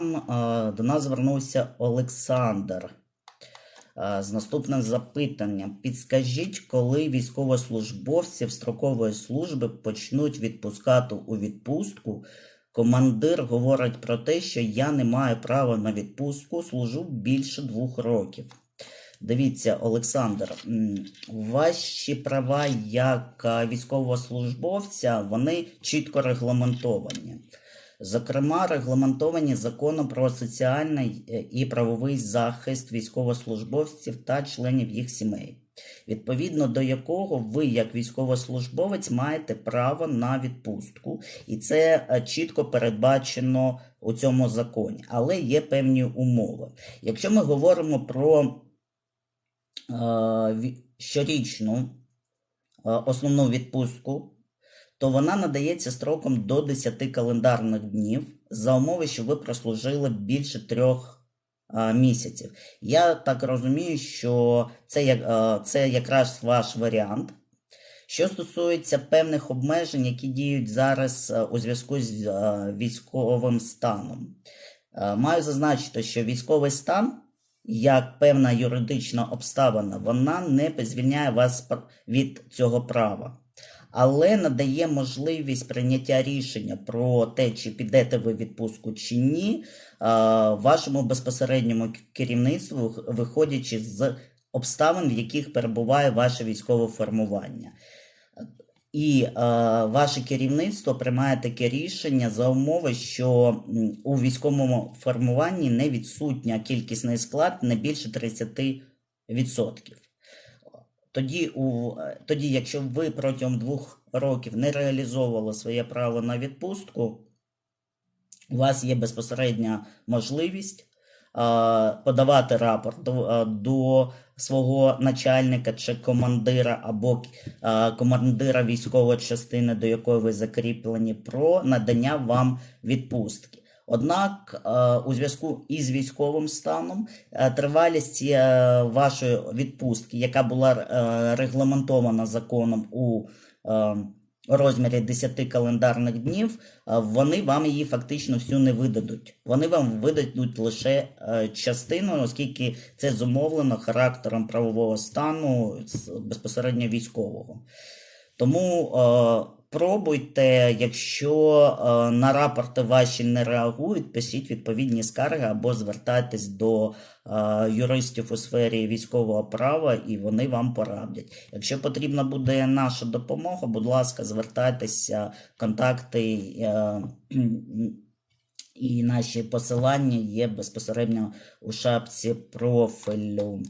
До нас звернувся Олександр е, з наступним запитанням. Підскажіть, коли військовослужбовців строкової служби почнуть відпускати у відпустку? Командир говорить про те, що я не маю права на відпустку, служу більше двох років. Дивіться, Олександр, ваші права як е, військовослужбовця, вони чітко регламентовані. Зокрема, регламентовані законом про соціальний е, і правовий захист військовослужбовців та членів їх сімей, відповідно до якого ви, як військовослужбовець, маєте право на відпустку, і це е, чітко передбачено у цьому законі, але є певні умови. Якщо ми говоримо про е, щорічну е, основну відпустку, то вона надається строком до 10 календарних днів за умови, що ви прослужили більше трьох місяців. Я так розумію, що це, це якраз ваш варіант. Що стосується певних обмежень, які діють зараз у зв'язку з військовим станом, маю зазначити, що військовий стан, як певна юридична обставина, вона не звільняє вас від цього права але надає можливість прийняття рішення про те, чи підете ви відпустку чи ні, вашому безпосередньому керівництву, виходячи з обставин, в яких перебуває ваше військове формування. І е, ваше керівництво приймає таке рішення за умови, що у військовому формуванні не відсутня кількісний склад не більше 30%. Тоді, у, е, тоді, якщо ви протягом двох років не реалізовували своє право на відпустку, у вас є безпосередня можливість а, подавати рапорт до, а, до свого начальника чи командира або а, командира військової частини, до якої ви закріплені, про надання вам відпустки. Однак, е, у зв'язку із військовим станом е, тривалість е, вашої відпустки, яка була регламентована законом у розмірі 10 календарних днів, вони вам її фактично всю не видадуть. Вони вам видадуть лише частину, оскільки це зумовлено характером правового стану безпосередньо військового. Тому пробуйте, якщо е, на рапорти ваші не реагують, пишіть відповідні скарги або звертайтесь до е, юристів у сфері військового права, і вони вам порадять. Якщо потрібна буде наша допомога, будь ласка, звертайтеся, контакти. Е, і наші посилання є безпосередньо у шапці профілю.